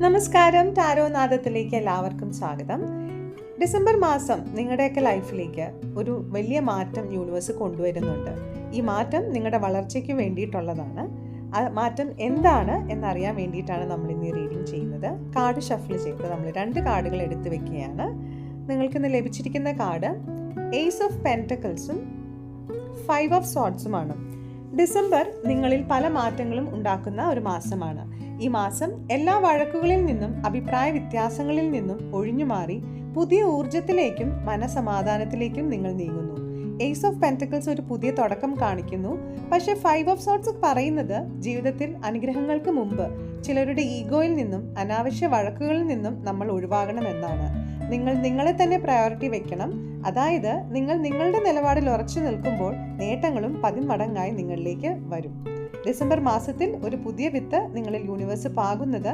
നമസ്കാരം. ടാരോ നാദത്തിലേക്ക് എല്ലാവർക്കും സ്വാഗതം. ഡിസംബർ മാസം നിങ്ങളുടെയൊക്കെ ലൈഫിലേക്ക് ഒരു വലിയ മാറ്റം യൂണിവേഴ്സ് കൊണ്ടുവരുന്നുണ്ട്. ഈ മാറ്റം നിങ്ങളുടെ വളർച്ചയ്ക്ക് വേണ്ടിയിട്ടുള്ളതാണ്. ആ മാറ്റം എന്താണ് എന്നറിയാൻ വേണ്ടിയിട്ടാണ് നമ്മൾ ഇന്ന് റീഡിങ് ചെയ്യുന്നത്. കാർഡ് ഷഫിൾ ചെയ്ത് നമ്മൾ രണ്ട് കാർഡുകൾ എടുത്തു വെക്കുകയാണ്. നിങ്ങൾക്ക് ഇന്ന് ലഭിച്ചിരിക്കുന്ന കാർഡ് എയ്സ് ഓഫ് പെന്റക്കിൾസും ഫൈവ് ഓഫ് സോട്ട്സുമാണ് ഡിസംബർ നിങ്ങളിൽ പല മാറ്റങ്ങളും ഉണ്ടാക്കുന്ന ഒരു മാസമാണ്. ഈ മാസം എല്ലാ വഴക്കുകളിൽ നിന്നും അഭിപ്രായ വ്യത്യാസങ്ങളിൽ നിന്നും ഒഴിഞ്ഞുമാറി പുതിയ ഊർജത്തിലേക്കും മനസമാധാനത്തിലേക്കും നിങ്ങൾ നീങ്ങുന്നു. എയ്സ് ഓഫ് പെന്റക്കിൾസ് ഒരു പുതിയ തുടക്കം കാണിക്കുന്നു. പക്ഷേ ഫൈവ് ഓഫ് സോട്ട്സ് പറയുന്നത് ജീവിതത്തിൽ അനുഗ്രഹങ്ങൾക്ക് മുമ്പ് ചിലരുടെ ഈഗോയിൽ നിന്നും അനാവശ്യ വഴക്കുകളിൽ നിന്നും നമ്മൾ ഒഴിവാകണം എന്നാണ് നിങ്ങൾ നിങ്ങളെ തന്നെ പ്രയോറിറ്റി വെക്കണം. അതായത് നിങ്ങൾ നിങ്ങളുടെ നിലപാടിൽ ഉറച്ചു നിൽക്കുമ്പോൾ നേട്ടങ്ങളും പതിന്മടങ്ങായി നിങ്ങളിലേക്ക് വരും. ഡിസംബർ മാസത്തിൽ ഒരു പുതിയ വിത്ത് നിങ്ങളിൽ യൂണിവേഴ്സ് പാകുന്നത്